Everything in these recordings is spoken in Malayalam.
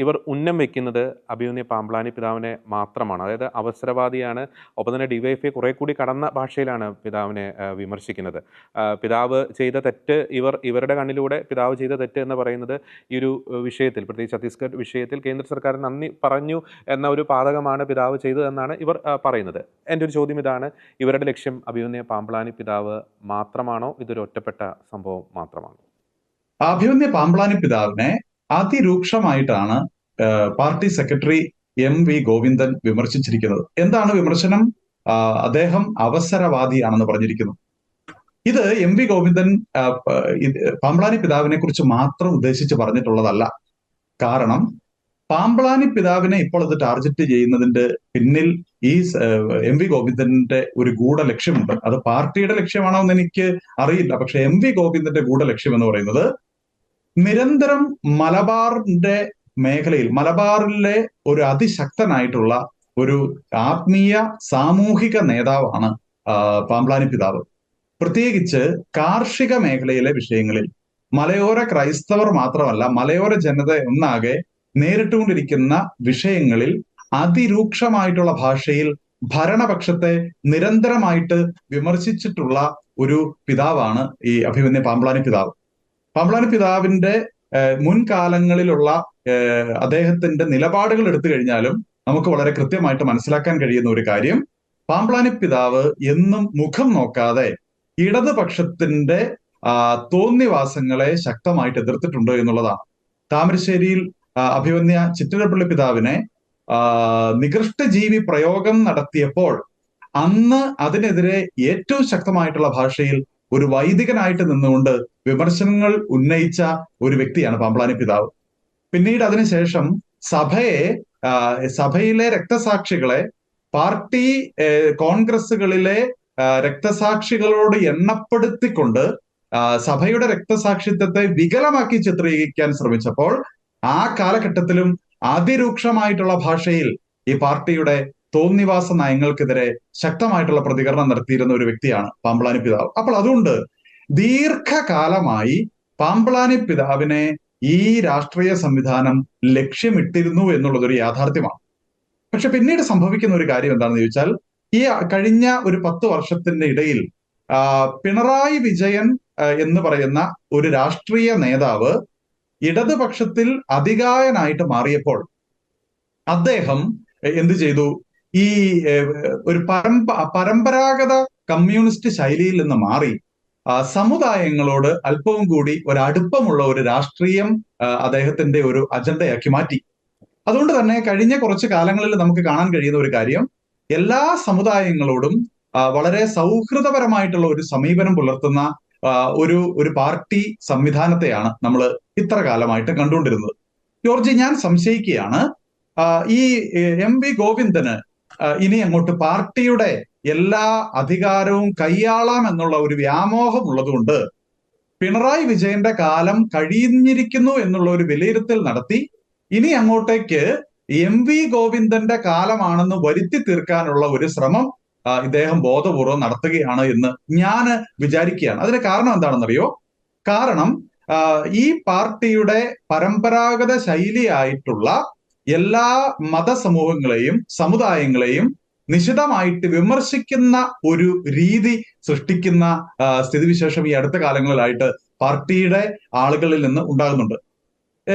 ഇവർ ഉന്നം വെക്കുന്നത് അഭിമന്യ പാമ്പ്ലാനി പിതാവിനെ മാത്രമാണ്. അതായത് അവസരവാദിയാണ്. ഒപ്പം തന്നെ ഡിവൈഎഫ്ഐ കുറെ കൂടി കടന്ന ഭാഷയിലാണ് പിതാവിനെ വിമർശിക്കുന്നത്. പിതാവ് ചെയ്ത തെറ്റ് ഇവർ ഇവരുടെ കണ്ണിലൂടെ പിതാവ് ചെയ്ത തെറ്റ് എന്ന് പറയുന്നത് ഈ ഒരു വിഷയത്തിൽ പ്രത്യേകിച്ച് ഛത്തീസ്ഗഡ് വിഷയത്തിൽ കേന്ദ്ര സർക്കാർ നന്ദി പറഞ്ഞു എന്ന ഒരു പാതകമാണ് പിതാവ് ചെയ്തതെന്നാണ് ഇവർ പറയുന്നത്. എന്റെ ഒരു ചോദ്യം ഇതാണ്. ഇവരുടെ ലക്ഷ്യം അഭിമന്യ പാമ്പ്ലാനി പിതാവ് മാത്രമാണോ? ഇതൊരു ഒറ്റപ്പെട്ട സംഭവം മാത്രമാണോ? അഭിമന്യ പാമ്പ്ലാനി പിതാവിനെ അതിരൂക്ഷമായിട്ടാണ് party secretary M V Govindan വിമർശിച്ചിരിക്കുന്നത്. എന്താണ് വിമർശനം? അദ്ദേഹം അവസരവാദിയാണെന്ന് പറഞ്ഞിരിക്കുന്നു. ഇത് എം വി ഗോവിന്ദൻ പാമ്പളാനി പിതാവിനെ കുറിച്ച് മാത്രം ഉദ്ദേശിച്ച് പറഞ്ഞിട്ടുള്ളതല്ല. കാരണം പാമ്പ്ളാനി പിതാവിനെ ഇപ്പോൾ അത് ടാർഗറ്റ് ചെയ്യുന്നതിന്റെ പിന്നിൽ ഈ എം വി ഗോവിന്ദന്റെ ഒരു ഗൂഢ ലക്ഷ്യമുണ്ട് അത് പാർട്ടിയുടെ ലക്ഷ്യമാണോ എന്ന് എനിക്ക് അറിയില്ല. പക്ഷെ എം വി ഗോവിന്ദന്റെ ഗൂഢ ലക്ഷ്യം എന്ന് പറയുന്നത് നിരന്തരം മലബാറിന്റെ മേഖലയിൽ മലബാറിലെ ഒരു അതിശക്തനായിട്ടുള്ള ഒരു ആത്മീയ സാമൂഹിക നേതാവാണ് പാമ്പ്ലാനി പിതാവ്. പ്രത്യേകിച്ച് കാർഷിക മേഖലയിലെ വിഷയങ്ങളിൽ മലയോര ക്രൈസ്തവർ മാത്രമല്ല മലയോര ജനത ഒന്നാകെ നേരിട്ടുകൊണ്ടിരിക്കുന്ന വിഷയങ്ങളിൽ അതിരൂക്ഷമായിട്ടുള്ള ഭാഷയിൽ ഭരണപക്ഷത്തെ നിരന്തരമായിട്ട് വിമർശിച്ചിട്ടുള്ള ഒരു പിതാവാണ് ഈ അഭിമന്യ പാമ്പ്ലാനി പിതാവ്. പാമ്പ്ളാനി പിതാവിന്റെ മുൻകാലങ്ങളിലുള്ള അദ്ദേഹത്തിന്റെ നിലപാടുകൾ എടുത്തു കഴിഞ്ഞാലും നമുക്ക് വളരെ കൃത്യമായിട്ട് മനസ്സിലാക്കാൻ കഴിയുന്ന ഒരു കാര്യം. പാമ്പ്ളാനി പിതാവ് എന്നും മുഖം നോക്കാതെ ഇടതുപക്ഷത്തിന്റെ തോന്നിവാസങ്ങളെ ശക്തമായിട്ട് എതിർത്തിട്ടുണ്ട് എന്നുള്ളതാണ്. താമരശ്ശേരിയിൽ അഭിമന്യ ചിറ്റിലപ്പള്ളി പിതാവിനെ നികൃഷ്ടജീവി പ്രയോഗം നടത്തിയപ്പോൾ അന്ന് അതിനെതിരെ ഏറ്റവും ശക്തമായിട്ടുള്ള ഭാഷയിൽ ഒരു വൈദികനായിട്ട് നിന്നുകൊണ്ട് വിമർശനങ്ങൾ ഉന്നയിച്ച ഒരു വ്യക്തിയാണ് പാമ്പളാനി പിതാവ്. പിന്നീട് അതിനുശേഷം സഭയെ സഭയിലെ രക്തസാക്ഷികളെ പാർട്ടി കോൺഗ്രസ്സുകളിലെ രക്തസാക്ഷികളോട് എണ്ണപ്പെടുത്തിക്കൊണ്ട് സഭയുടെ രക്തസാക്ഷിത്വത്തെ വികലമാക്കി ചിത്രീകരിക്കാൻ ശ്രമിച്ചപ്പോൾ ആ കാലഘട്ടത്തിലും അതിരൂക്ഷമായിട്ടുള്ള ഭാഷയിൽ ഈ പാർട്ടിയുടെ തോന്നിവാസ നയങ്ങൾക്കെതിരെ ശക്തമായിട്ടുള്ള പ്രതികരണം നടത്തിയിരുന്ന ഒരു വ്യക്തിയാണ് പാമ്പളാനി പിതാവ്. അപ്പോൾ അതുകൊണ്ട് ദീർഘകാലമായി പാമ്പളാനി പിതാവിനെ ഈ രാഷ്ട്രീയ സംവിധാനം ലക്ഷ്യമിട്ടിരുന്നു എന്നുള്ളതൊരു യാഥാർത്ഥ്യമാണ്. പക്ഷെ പിന്നീട് സംഭവിക്കുന്ന ഒരു കാര്യം എന്താണെന്ന് ചോദിച്ചാൽ ഈ കഴിഞ്ഞ ഒരു പത്ത് വർഷത്തിന്റെ ഇടയിൽ പിണറായി വിജയൻ എന്ന് പറയുന്ന ഒരു രാഷ്ട്രീയ നേതാവ് ഇടതുപക്ഷത്തിൽ അധികായനായിട്ട് മാറിയപ്പോൾ അദ്ദേഹം എന്ത് ചെയ്തു? ഈ ഒരു പരമ്പ പരമ്പരാഗത കമ്മ്യൂണിസ്റ്റ് ശൈലിയിൽ നിന്ന് മാറി സമുദായങ്ങളോട് അല്പവും കൂടി ഒരു ഒരു രാഷ്ട്രീയം അദ്ദേഹത്തിന്റെ ഒരു അജണ്ടയാക്കി മാറ്റി. അതുകൊണ്ട് തന്നെ കഴിഞ്ഞ കുറച്ച് കാലങ്ങളിൽ നമുക്ക് കാണാൻ കഴിയുന്ന ഒരു കാര്യം എല്ലാ സമുദായങ്ങളോടും വളരെ സൗഹൃദപരമായിട്ടുള്ള ഒരു സമീപനം പുലർത്തുന്ന ഒരു ഒരു പാർട്ടി സംവിധാനത്തെയാണ് നമ്മൾ ഇത്ര കാലമായിട്ട് കണ്ടുകൊണ്ടിരുന്നത്. ജോർജി ഞാൻ സംശയിക്കുകയാണ് ഈ എം വി ഗോവിന്ദന് ഇനി അങ്ങോട്ട് പാർട്ടിയുടെ എല്ലാ അധികാരവും കൈയാളാം എന്നുള്ള ഒരു വ്യാമോഹം ഉള്ളതുകൊണ്ട് പിണറായി വിജയന്റെ കാലം കഴിഞ്ഞിരിക്കുന്നു എന്നുള്ള ഒരു വിലയിരുത്തൽ നടത്തി ഇനി അങ്ങോട്ടേക്ക് എം വി ഗോവിന്ദന്റെ കാലമാണെന്ന് വരുത്തി തീർക്കാനുള്ള ഒരു ശ്രമം ഇദ്ദേഹം ബോധപൂർവം നടത്തുകയാണ് എന്ന് ഞാൻ വിചാരിക്കുകയാണ്. അതിന് കാരണം എന്താണെന്നറിയോ? കാരണം ഈ പാർട്ടിയുടെ പരമ്പരാഗത ശൈലിയായിട്ടുള്ള എല്ലാ മതസമൂഹങ്ങളെയും സമുദായങ്ങളെയും നിശിതമായിട്ട് വിമർശിക്കുന്ന ഒരു രീതി സൃഷ്ടിക്കുന്ന സ്ഥിതിവിശേഷം ഈ അടുത്ത കാലങ്ങളിലായിട്ട് പാർട്ടിയുടെ ആളുകളിൽ നിന്ന് ഉണ്ടാകുന്നുണ്ട്.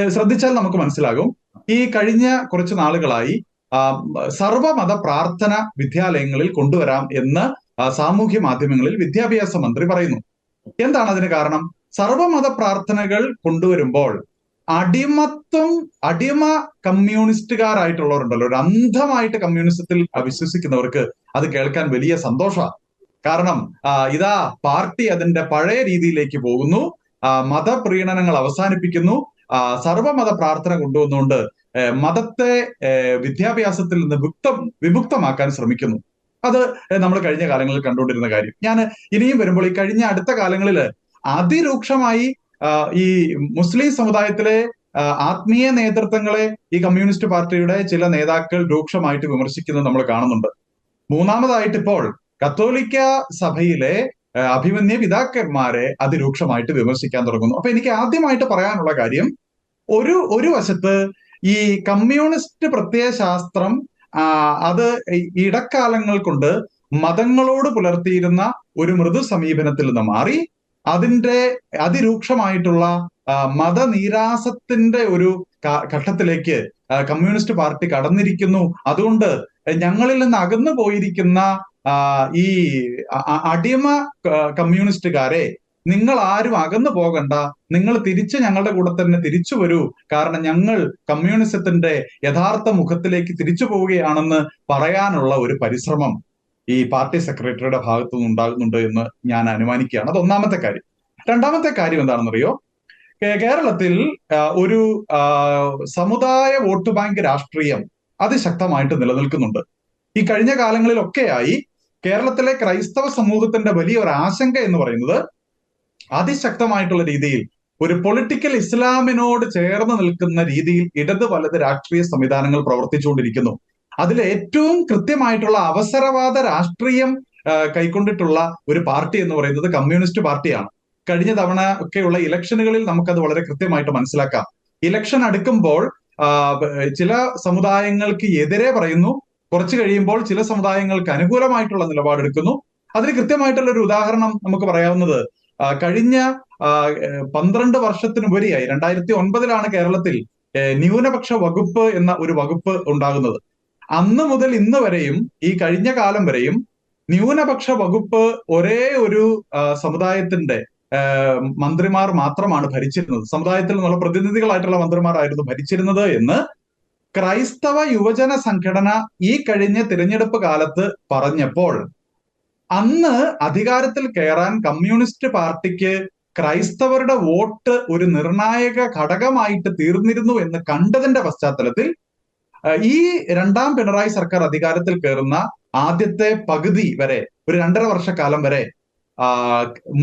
ശ്രദ്ധിച്ചാൽ നമുക്ക് മനസ്സിലാകും. ഈ കഴിഞ്ഞ കുറച്ച് നാളുകളായി സർവമത പ്രാർത്ഥന വിദ്യാലയങ്ങളിൽ കൊണ്ടുവരാം എന്ന് സാമൂഹ്യ മാധ്യമങ്ങളിൽ വിദ്യാഭ്യാസ മന്ത്രി പറയുന്നു. എന്താണ് അതിന് കാരണം? സർവമത പ്രാർത്ഥനകൾ കൊണ്ടുവരുമ്പോൾ അടിമത്വം അടിമ കമ്മ്യൂണിസ്റ്റുകാരായിട്ടുള്ളവരുണ്ടല്ലോ. ഒരു അന്ധമായിട്ട് കമ്മ്യൂണിസത്തിൽ വിശ്വസിക്കുന്നവർക്ക് അത് കേൾക്കാൻ വലിയ സന്തോഷമാണ്. കാരണം ഇതാ പാർട്ടി അതിന്റെ പഴയ രീതിയിലേക്ക് പോകുന്നു. മതപ്രീണനങ്ങൾ അവസാനിപ്പിക്കുന്നു. സർവമത പ്രാർത്ഥന കൊണ്ടുവന്നുകൊണ്ട് മതത്തെ വിദ്യാഭ്യാസത്തിൽ നിന്ന് വിക്തം വിമുക്തമാക്കാൻ ശ്രമിക്കുന്നു. അത് നമ്മൾ കഴിഞ്ഞ കാലങ്ങളിൽ കണ്ടുകൊണ്ടിരുന്ന കാര്യം. ഞാൻ ഇനിയും വരുമ്പോൾ ഈ കഴിഞ്ഞ അടുത്ത കാലങ്ങളിൽ അതിരൂക്ഷമായി ഈ മുസ്ലിം സമുദായത്തിലെ ആത്മീയ നേതൃത്വങ്ങളെ ഈ കമ്മ്യൂണിസ്റ്റ് പാർട്ടിയുടെ ചില നേതാക്കൾ രൂക്ഷമായിട്ട് വിമർശിക്കുന്നത് നമ്മൾ കാണുന്നുണ്ട്. മൂന്നാമതായിട്ട് ഇപ്പോൾ കത്തോലിക്ക സഭയിലെ അഭിമന്യ പിതാക്കന്മാരെ അതിരൂക്ഷമായിട്ട് വിമർശിക്കാൻ തുടങ്ങുന്നു. അപ്പൊ എനിക്ക് ആദ്യമായിട്ട് പറയാനുള്ള കാര്യം ഒരു ഒരു വശത്ത് ഈ കമ്മ്യൂണിസ്റ്റ് പ്രത്യയശാസ്ത്രം അത് ഇടക്കാലങ്ങൾ കൊണ്ട് മതങ്ങളോട് പുലർത്തിയിരുന്ന ഒരു മൃദു സമീപനത്തിൽ നിന്ന് മാറി അതിന്റെ അതിരൂക്ഷമായിട്ടുള്ള മതനീരാസത്തിന്റെ ഒരു ഘട്ടത്തിലേക്ക് കമ്മ്യൂണിസ്റ്റ് പാർട്ടി കടന്നിരിക്കുന്നു. അതുകൊണ്ട് ഞങ്ങളിൽ നിന്ന് അകന്നു പോയിരിക്കുന്ന ഈ അടിമ കമ്മ്യൂണിസ്റ്റുകാരെ നിങ്ങൾ ആരും അകന്നു പോകണ്ട. നിങ്ങൾ തിരിച്ച് ഞങ്ങളുടെ കൂടെ തന്നെ തിരിച്ചു വരൂ. കാരണം ഞങ്ങൾ കമ്മ്യൂണിസത്തിന്റെ യഥാർത്ഥ മുഖത്തിലേക്ക് തിരിച്ചു പോവുകയാണെന്ന് പറയാനുള്ള ഒരു പരിശ്രമം ഈ പാർട്ടി സെക്രട്ടറിയുടെ ഭാഗത്തു നിന്ന് ഉണ്ടാകുന്നുണ്ട് എന്ന് ഞാൻ അനുമാനിക്കുകയാണ്. അത് ഒന്നാമത്തെ കാര്യം. രണ്ടാമത്തെ കാര്യം എന്താണെന്നറിയോ? കേരളത്തിൽ ഒരു സമുദായ വോട്ട് ബാങ്ക് രാഷ്ട്രീയം അതിശക്തമായിട്ട് നിലനിൽക്കുന്നുണ്ട്. ഈ കഴിഞ്ഞ കാലങ്ങളിലൊക്കെയായി കേരളത്തിലെ ക്രൈസ്തവ സമൂഹത്തിന്റെ വലിയ ഒരു ആശങ്ക എന്ന് പറയുന്നത് അതിശക്തമായിട്ടുള്ള രീതിയിൽ ഒരു പൊളിറ്റിക്കൽ ഇസ്ലാമിനോട് ചേർന്ന് നിൽക്കുന്ന രീതിയിൽ ഇടത് വലത് രാഷ്ട്രീയ സംവിധാനങ്ങൾ പ്രവർത്തിച്ചുകൊണ്ടിരിക്കുന്നു. അതിൽ ഏറ്റവും കൃത്യമായിട്ടുള്ള അവസരവാദ രാഷ്ട്രീയം കൈക്കൊണ്ടിട്ടുള്ള ഒരു പാർട്ടി എന്ന് പറയുന്നത് കമ്മ്യൂണിസ്റ്റ് പാർട്ടിയാണ്. കഴിഞ്ഞ തവണ ഒക്കെയുള്ള ഇലക്ഷനുകളിൽ നമുക്കത് വളരെ കൃത്യമായിട്ട് മനസ്സിലാക്കാം. ഇലക്ഷൻ അടുക്കുമ്പോൾ ചില സമുദായങ്ങൾക്ക് എതിരെ പറയുന്നു കുറച്ച് കഴിയുമ്പോൾ ചില സമുദായങ്ങൾക്ക് അനുകൂലമായിട്ടുള്ള നിലപാടെടുക്കുന്നു. അതിന് കൃത്യമായിട്ടുള്ള ഒരു ഉദാഹരണം നമുക്ക് പറയാവുന്നത് കഴിഞ്ഞ പന്ത്രണ്ട് വർഷത്തിനുപരിയായി രണ്ടായിരത്തി ഒൻപതിലാണ് കേരളത്തിൽ ന്യൂനപക്ഷ വകുപ്പ് എന്ന ഒരു വകുപ്പ് ഉണ്ടാകുന്നത്. അന്ന് മുതൽ ഇന്ന് വരെയും ഈ കഴിഞ്ഞ കാലം വരെയും ന്യൂനപക്ഷ വകുപ്പ് ഒരേ ഒരു സമുദായത്തിന്റെ മന്ത്രിമാർ മാത്രമാണ് ഭരിച്ചിരുന്നത്. സമുദായത്തിൽ നിന്നുള്ള പ്രതിനിധികളായിട്ടുള്ള മന്ത്രിമാരായിരുന്നു ഭരിച്ചിരുന്നത് എന്ന് ക്രൈസ്തവ യുവജന സംഘടന ഈ കഴിഞ്ഞ തിരഞ്ഞെടുപ്പ് കാലത്ത് പറഞ്ഞപ്പോൾ അന്ന് അധികാരത്തിൽ കയറാൻ കമ്മ്യൂണിസ്റ്റ് പാർട്ടിക്ക് ക്രൈസ്തവരുടെ വോട്ട് ഒരു നിർണായക ഘടകമായിട്ട് തീർന്നിരുന്നു എന്ന് കണ്ടതിന്റെ പശ്ചാത്തലത്തിൽ ഈ രണ്ടാം പിണറായി സർക്കാർ അധികാരത്തിൽ കയറുന്ന ആദ്യത്തെ പകുതി വരെ ഒരു രണ്ടര വർഷക്കാലം വരെ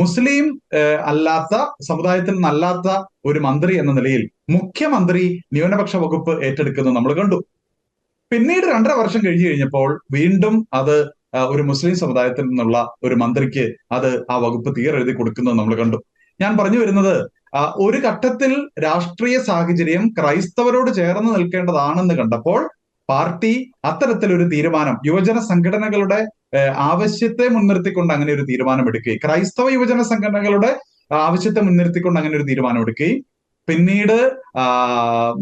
മുസ്ലിം അല്ലാത്ത സമുദായത്തിൽ നിന്നല്ലാത്ത ഒരു മന്ത്രി എന്ന നിലയിൽ മുഖ്യമന്ത്രി ന്യൂനപക്ഷ വകുപ്പ് ഏറ്റെടുക്കുന്നത് നമ്മൾ കണ്ടു. പിന്നീട് രണ്ടര വർഷം കഴിഞ്ഞു കഴിഞ്ഞപ്പോൾ വീണ്ടും അത് ഒരു മുസ്ലിം സമുദായത്തിൽ നിന്നുള്ള ഒരു മന്ത്രിക്ക് അത് ആ വകുപ്പ് തീരെഴുതി കൊടുക്കുന്നത് നമ്മൾ കണ്ടു. ഞാൻ പറഞ്ഞു വരുന്നത് ഒരു ഘട്ടത്തിൽ രാഷ്ട്രീയ സാഹചര്യം ക്രൈസ്തവരോട് ചേർന്ന് നിൽക്കേണ്ടതാണെന്ന് കണ്ടപ്പോൾ പാർട്ടി അത്തരത്തിലൊരു തീരുമാനം യുവജന സംഘടനകളുടെ ആവശ്യത്തെ മുൻനിർത്തിക്കൊണ്ട് അങ്ങനെ ഒരു തീരുമാനം എടുക്കുകയും ക്രൈസ്തവ യുവജന സംഘടനകളുടെ ആവശ്യത്തെ മുൻനിർത്തിക്കൊണ്ട് അങ്ങനെ ഒരു തീരുമാനം എടുക്കുകയും പിന്നീട്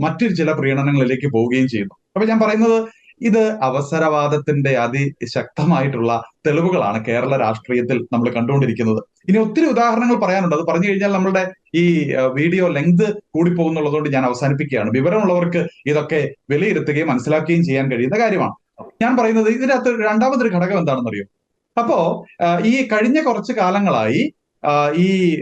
മറ്റു ചില പ്രീണനങ്ങളിലേക്ക് പോവുകയും ചെയ്യുന്നു. അപ്പൊ ഞാൻ പറയുന്നത് ഇത് അവസരവാദത്തിന്റെ അതിശക്തമായിട്ടുള്ള തെളിവുകളാണ് കേരള രാഷ്ട്രീയത്തിൽ നമ്മൾ കണ്ടുകൊണ്ടിരിക്കുന്നത്. ഇനി ഒത്തിരി ഉദാഹരണങ്ങൾ പറയാനുണ്ട്. അത് പറഞ്ഞു കഴിഞ്ഞാൽ നമ്മളുടെ ഈ വീഡിയോ ലെങ്ത് കൂടിപ്പോകുന്നുള്ളതുകൊണ്ട് ഞാൻ അവസാനിപ്പിക്കുകയാണ്. വിവരമുള്ളവർക്ക് ഇതൊക്കെ വിലയിരുത്തുകയും മനസ്സിലാക്കുകയും ചെയ്യാൻ കഴിയുന്ന കാര്യമാണ്. ഞാൻ പറയുന്നത് ഇതിനകത്ത് രണ്ടാമതൊരു ഘടകം എന്താണെന്നറിയോ? അപ്പോ ഈ കഴിഞ്ഞ കുറച്ച് കാലങ്ങളായി ഈ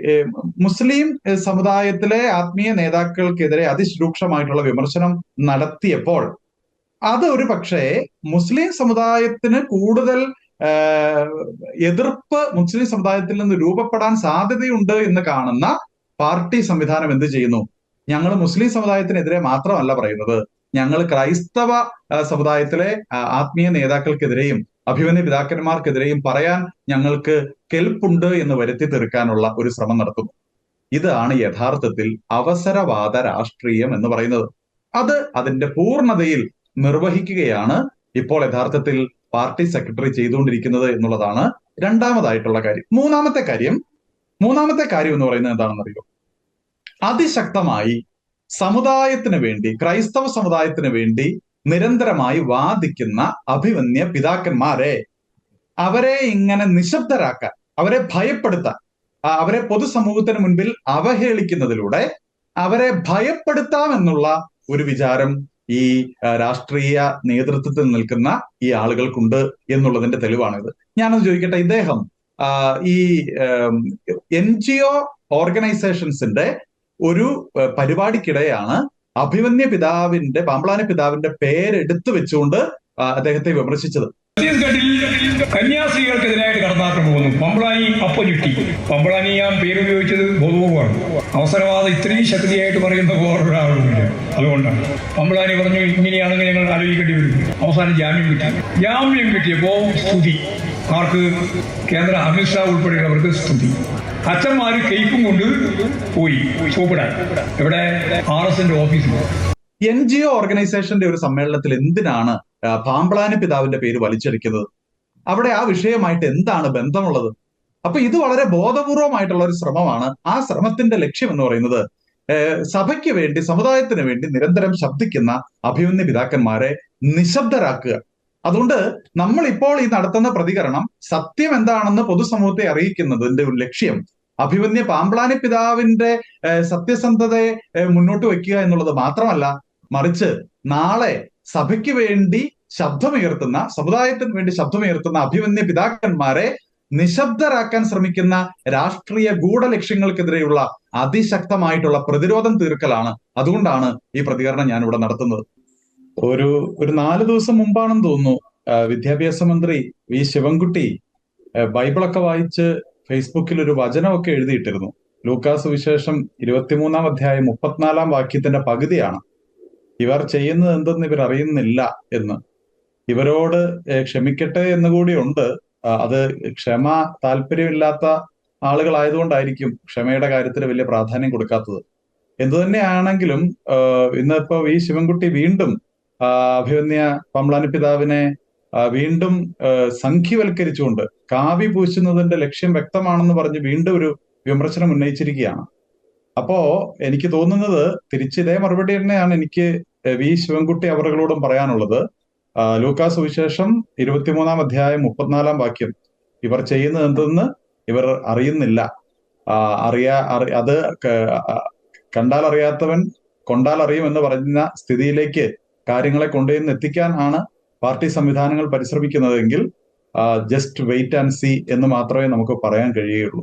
മുസ്ലിം സമുദായത്തിലെ ആത്മീയ നേതാക്കൾക്കെതിരെ അതിരൂക്ഷമായിട്ടുള്ള വിമർശനം നടത്തിയപ്പോൾ അത് ഒരു പക്ഷേ മുസ്ലിം സമുദായത്തിന് കൂടുതൽ എതിർപ്പ് മുസ്ലിം സമുദായത്തിൽ നിന്ന് രൂപപ്പെടാൻ സാധ്യതയുണ്ട് എന്ന് കാണുന്ന പാർട്ടി സംവിധാനം എന്ത് ചെയ്യുന്നു? ഞങ്ങൾ മുസ്ലിം സമുദായത്തിനെതിരെ മാത്രമല്ല പറയുന്നത്. ഞങ്ങൾ ക്രൈസ്തവ സമുദായത്തിലെ ആത്മീയ നേതാക്കൾക്കെതിരെയും അഭിമന്യ പിതാക്കന്മാർക്കെതിരെയും പറയാൻ ഞങ്ങൾക്ക് കെൽപ്പുണ്ട് എന്ന് വരുത്തി തീർക്കാനുള്ള ഒരു ശ്രമം നടത്തുന്നു. ഇതാണ് യഥാർത്ഥത്തിൽ അവസരവാദ രാഷ്ട്രീയം എന്ന് പറയുന്നത്. അത് അതിന്റെ പൂർണതയിൽ നിർവഹിക്കുകയാണ് ഇപ്പോൾ യഥാർത്ഥത്തിൽ പാർട്ടി സെക്രട്ടറി ചെയ്തുകൊണ്ടിരിക്കുന്നത് എന്നുള്ളതാണ് രണ്ടാമതായിട്ടുള്ള കാര്യം. മൂന്നാമത്തെ കാര്യം മൂന്നാമത്തെ കാര്യം എന്ന് പറയുന്നത് എന്താണെന്നറിയോ? അതിശക്തമായി സമുദായത്തിന് വേണ്ടി ക്രൈസ്തവ സമുദായത്തിന് വേണ്ടി നിരന്തരമായി വാദിക്കുന്ന അഭിമന്യ പിതാക്കന്മാരെ അവരെ ഇങ്ങനെ നിശബ്ദരാക്കാൻ അവരെ ഭയപ്പെടുത്താൻ അവരെ പൊതുസമൂഹത്തിന് മുൻപിൽ അവഹേളിക്കുന്നതിലൂടെ അവരെ ഭയപ്പെടുത്താമെന്നുള്ള ഒരു വിചാരം ഈ രാഷ്ട്രീയ നേതൃത്വത്തിൽ നിൽക്കുന്ന ഈ ആളുകൾക്കുണ്ട് എന്നുള്ളതിന്റെ തെളിവാണിത്. ഞാനത് ചോദിക്കട്ടെ ഇദ്ദേഹം ഈ എൻ ജി ഒ ഓർഗനൈസേഷൻസിന്റെ ഒരു പരിപാടിക്കിടെയാണ് അഭിമന്യ പിതാവിന്റെ പാമ്പളാനി പിതാവിന്റെ പേരെടുത്തു വെച്ചുകൊണ്ട് അദ്ദേഹത്തെ വിമർശിച്ചത്. ഛത്തീസ്ഗഡിൽ കന്യാസ്ത്രീകൾക്കെതിരായിട്ട് കടന്നാട്ടം പോകുന്നു പമ്പളാനി അപ്പചുറ്റി പമ്പളാനി ഞാൻ പേരുപയോഗിച്ചത് ബോധപൂർവമാണ്. അവസരവാദം ഇത്രയും ശക്തിയായിട്ട് പറയുന്ന വേറൊരാളുമില്ല അതുകൊണ്ടാണ്. പമ്പളാനി പറഞ്ഞു ഇങ്ങനെയാണെങ്കിൽ ഞങ്ങൾ ആലോചിക്കേണ്ടി വരും. അവസാനം ജാമ്യം കിട്ടി. ജാമ്യം കിട്ടിയപ്പോൾ സ്തുതി. ആർക്ക് കേന്ദ്ര അമിത്ഷാ ഉൾപ്പെടെയുള്ളവർക്ക് സ്തുതി. അച്ഛന്മാര് കേക്കും കൊണ്ട് പോയി ചോപ്പിടാൻ ഇവിടെ ആർ എസിന്റെ ഓഫീസിൽ എൻ ജി ഒ ഓർഗനൈസേഷന്റെ ഒരു സമ്മേളനത്തിൽ എന്തിനാണ് പാമ്പ്ളാനി പിതാവിന്റെ പേര് വലിച്ചെടുക്കുന്നത് അവിടെ ആ വിഷയമായിട്ട് എന്താണ് ബന്ധമുള്ളത്? അപ്പൊ ഇത് വളരെ ബോധപൂർവമായിട്ടുള്ള ഒരു ശ്രമമാണ്. ആ ശ്രമത്തിന്റെ ലക്ഷ്യം എന്ന് പറയുന്നത് സഭയ്ക്ക് വേണ്ടി സമുദായത്തിന് വേണ്ടി നിരന്തരം ശബ്ദിക്കുന്ന അഭിമന്യ പിതാക്കന്മാരെ നിശബ്ദരാക്കുക. അതുകൊണ്ട് നമ്മൾ ഇപ്പോൾ ഈ നടത്തുന്ന പ്രതികരണം സത്യം എന്താണെന്ന് പൊതുസമൂഹത്തെ അറിയിക്കുന്നതിന്റെ ഒരു ലക്ഷ്യം. അഭിമന്യ പാമ്പ്ലാനി പിതാവിന്റെ സത്യസന്ധതയെ മുന്നോട്ട് വയ്ക്കുക എന്നുള്ളത് മാത്രമല്ല മറിച്ച് നാളെ സഭയ്ക്ക് വേണ്ടി ശബ്ദമുയർത്തുന്ന സമുദായത്തിന് വേണ്ടി ശബ്ദമുയർത്തുന്ന അഭിമന്യ പിതാക്കന്മാരെ നിശബ്ദരാക്കാൻ ശ്രമിക്കുന്ന രാഷ്ട്രീയ ഗൂഢലക്ഷ്യങ്ങൾക്കെതിരെയുള്ള അതിശക്തമായിട്ടുള്ള പ്രതിരോധം തീർക്കലാണ്. അതുകൊണ്ടാണ് ഈ പ്രതികരണം ഞാൻ നടത്തുന്നത്. ഒരു ഒരു നാല് ദിവസം മുമ്പാണെന്ന് തോന്നുന്നു. വിദ്യാഭ്യാസ മന്ത്രി വി ശിവൻകുട്ടി ബൈബിളൊക്കെ വായിച്ച് ഫേസ്ബുക്കിൽ ഒരു വചനമൊക്കെ എഴുതിയിട്ടിരുന്നു. ലൂക്കാസ് വിശേഷം ഇരുപത്തിമൂന്നാം അധ്യായം മുപ്പത്തിനാലാം വാക്യത്തിന്റെ പകുതിയാണ്. ഇവർ ചെയ്യുന്നത് എന്തെന്ന് ഇവർ അറിയുന്നില്ല എന്ന്. ഇവരോട് ക്ഷമിക്കട്ടെ എന്ന് ആ, അത് ക്ഷമ താല്പര്യമില്ലാത്ത ആളുകളായതുകൊണ്ടായിരിക്കും ക്ഷമയുടെ കാര്യത്തിൽ വലിയ പ്രാധാന്യം കൊടുക്കാത്തത്. എന്തു തന്നെയാണെങ്കിലും ഇന്നിപ്പോ വി ശിവൻകുട്ടി വീണ്ടും അഭിമന്യ പമ്പ്ളാനി പിതാവിനെ വീണ്ടും സംഖ്യവൽക്കരിച്ചുകൊണ്ട് കാവി പൂശുന്നതിന്റെ ലക്ഷ്യം വ്യക്തമാണെന്ന് പറഞ്ഞ് വീണ്ടും ഒരു വിമർശനം ഉന്നയിച്ചിരിക്കുകയാണ്. അപ്പോ എനിക്ക് തോന്നുന്നത് തിരിച്ചിതേ മറുപടി തന്നെയാണ് എനിക്ക് വി ശിവൻകുട്ടി അവറുകളോടും പറയാനുള്ളത്. ലൂക്കാസ് സുവിശേഷം ഇരുപത്തിമൂന്നാം അധ്യായം മുപ്പത്തിനാലാം വാക്യം. ഇവർ ചെയ്യുന്നത് എന്തെന്ന് ഇവർ അറിയുന്നില്ല. അറിയാ അറി അത് കണ്ടാൽ അറിയാത്തവൻ കൊണ്ടാൽ അറിയും എന്ന് പറഞ്ഞ സ്ഥിതിയിലേക്ക് കാര്യങ്ങളെ കൊണ്ടുവന്ന് എത്തിക്കാൻ ആണ് പാർട്ടി സംവിധാനങ്ങൾ പരിശ്രമിക്കുന്നതെങ്കിൽ ജസ്റ്റ് വെയിറ്റ് ആൻഡ് സി എന്ന് മാത്രമേ നമുക്ക് പറയാൻ കഴിയുകയുള്ളൂ.